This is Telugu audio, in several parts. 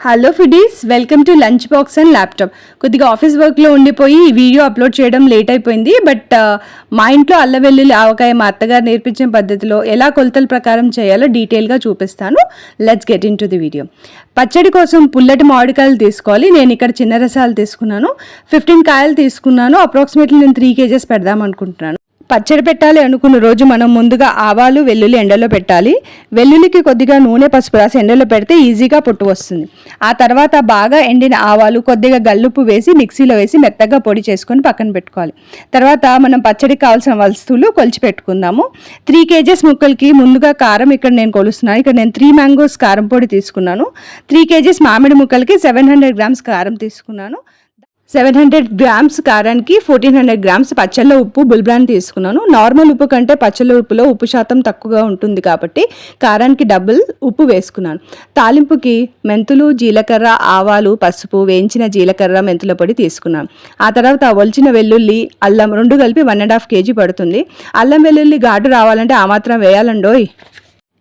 Hello foodies welcome to lunch box and laptop కొద్దిగా ఆఫీస్ వర్క్లో ఉండిపోయి ఈ వీడియో అప్లోడ్ చేయడం లేట్ అయిపోయింది. బట్ uh, మా ఇంట్లో అల్ల వెల్లుల్లి ఆవకాయ మా అత్తగారు నేర్పించిన పద్ధతిలో ఎలా కొలతల ప్రకారం చేయాలో డీటెయిల్గా చూపిస్తాను. Let's get into the video పచ్చడి కోసం పుల్లటి మామిడికాయలు తీసుకోవాలి. నేను ఇక్కడ చిన్న రసాలు తీసుకున్నాను. ఫిఫ్టీన్ కాయలు తీసుకున్నాను. అప్రాక్సిమేట్లీ నేను త్రీ కేజెస్ పెడదాం అనుకుంటున్నాను. పచ్చడి పెట్టాలి అనుకున్న రోజు మనం ముందుగా ఆవాలు వెల్లుల్లి ఎండలో పెట్టాలి. వెల్లుల్లికి కొద్దిగా నూనె పసుపు రాసి ఎండలో పెడితే ఈజీగా పొట్టు వస్తుంది. ఆ తర్వాత బాగా ఎండిన ఆవాలు కొద్దిగా గల్లుప్పు వేసి మిక్సీలో వేసి మెత్తగా పొడి చేసుకొని పక్కన పెట్టుకోవాలి. తర్వాత మనం పచ్చడికి కావాల్సిన వస్తువులు కొలిచి పెట్టుకుందాము. త్రీ కేజెస్ ముక్కలకి ముందుగా కారం ఇక్కడ నేను కొలుస్తున్నాను. ఇక్కడ నేను త్రీ మ్యాంగోస్ కారం పొడి తీసుకున్నాను. త్రీ కేజెస్ మామిడి ముక్కలకి సెవెన్ హండ్రెడ్ గ్రామ్స్ కారం తీసుకున్నాను. సెవెన్ హండ్రెడ్ గ్రామ్స్ కారానికి ఫోర్టీన్ హండ్రెడ్ గ్రామ్స్ పచ్చళ్ళ ఉప్పు బుల్బ్రాన్ తీసుకున్నాను. నార్మల్ ఉప్పు కంటే పచ్చళ్ళ ఉప్పులో ఉప్పు శాతం తక్కువగా ఉంటుంది కాబట్టి కారానికి డబుల్ ఉప్పు వేసుకున్నాను. తాలింపుకి మెంతులు జీలకర్ర ఆవాలు పసుపు వేయించిన జీలకర్ర మెంతుల పొడి తీసుకున్నాను. ఆ తర్వాత ఒలిచిన వెల్లుల్లి అల్లం రెండు కలిపి వన్ అండ్ హాఫ్ కేజీ పడుతుంది. అల్లం వెల్లుల్లి ఘాటు రావాలంటే ఆ మాత్రం వేయాలండోయ్.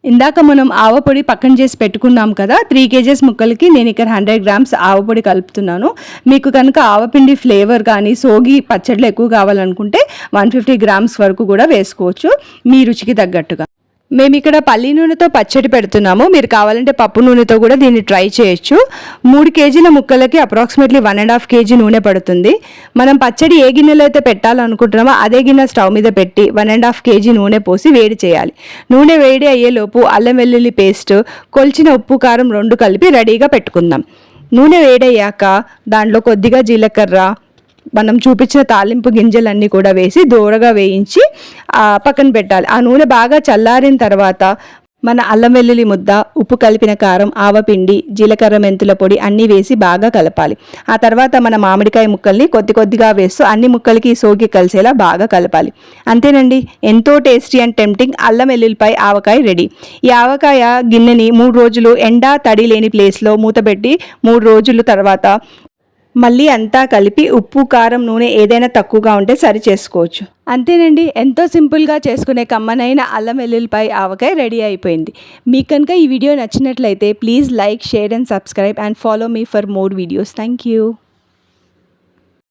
ఇందాక మనం ఆవపొడి పక్కన చేసి పెట్టుకున్నాం కదా త్రీ కేజెస్ ముక్కలకి నేను ఇక్కడ హండ్రెడ్ గ్రామ్స్ ఆవపొడి కలుపుతున్నాను. మీకు కనుక ఆవపిండి ఫ్లేవర్ కానీ సోగి పచ్చళ్ళు ఎక్కువ కావాలనుకుంటే వన్ ఫిఫ్టీ గ్రామ్స్ వరకు కూడా వేసుకోవచ్చు. మీ రుచికి తగ్గట్టుగా. మేము ఇక్కడ పల్లి నూనెతో పచ్చడి పెడుతున్నాము. మీరు కావాలంటే పప్పు నూనెతో కూడా దీన్ని ట్రై చేయొచ్చు. మూడు కేజీల ముక్కలకి approximately one and half kg నూనె పడుతుంది. మనం పచ్చడి ఏ గిన్నెలో అయితే పెట్టాలనుకుంటున్నామో అదే గిన్నె స్టవ్ మీద పెట్టి వన్ అండ్ హాఫ్ కేజీ నూనె పోసి వేడి చేయాలి. నూనె వేడి అయ్యేలోపు అల్లం వెల్లుల్లి పేస్ట్ కొలిచిన ఉప్పు కారం రెండు కలిపి రెడీగా పెట్టుకుందాం. నూనె వేడయ్యాక దాంట్లో కొద్దిగా జీలకర్ర మనం చూపించిన తాలింపు గింజలన్నీ కూడా వేసి దూరగా వేయించి పక్కన పెట్టాలి. ఆ నూనె బాగా చల్లారిన తర్వాత మన అల్లం వెల్లుల్లి ముద్ద ఉప్పు కలిపిన కారం ఆవపిండి జీలకర్ర మెంతుల పొడి అన్నీ వేసి బాగా కలపాలి. ఆ తర్వాత మన మామిడికాయ ముక్కల్ని కొద్ది కొద్దిగా వేస్తూ అన్ని ముక్కలకి సోకి కలిసేలా బాగా కలపాలి. అంతేనండి ఎంతో టేస్టీ అండ్ టెంప్టింగ్ అల్లం వెల్లుల్లిపై ఆవకాయ రెడీ. ఈ ఆవకాయ గిన్నెని మూడు రోజులు ఎండా తడి లేని ప్లేస్లో మూతపెట్టి మూడు రోజుల తర్వాత మళ్ళీ అంతా కలిపి ఉప్పు కారం నూనె ఏదైనా తక్కువగా ఉంటే సరి చేసుకోవచ్చు. అంతేనండి ఎంతో సింపుల్గా చేసుకునే కమ్మనైన అల్లం వెల్లుల్లిపై ఆవకాయ రెడీ అయిపోయింది. మీకు కనుక ఈ వీడియో నచ్చినట్లయితే please like share and subscribe and follow me for more videos. Thank you.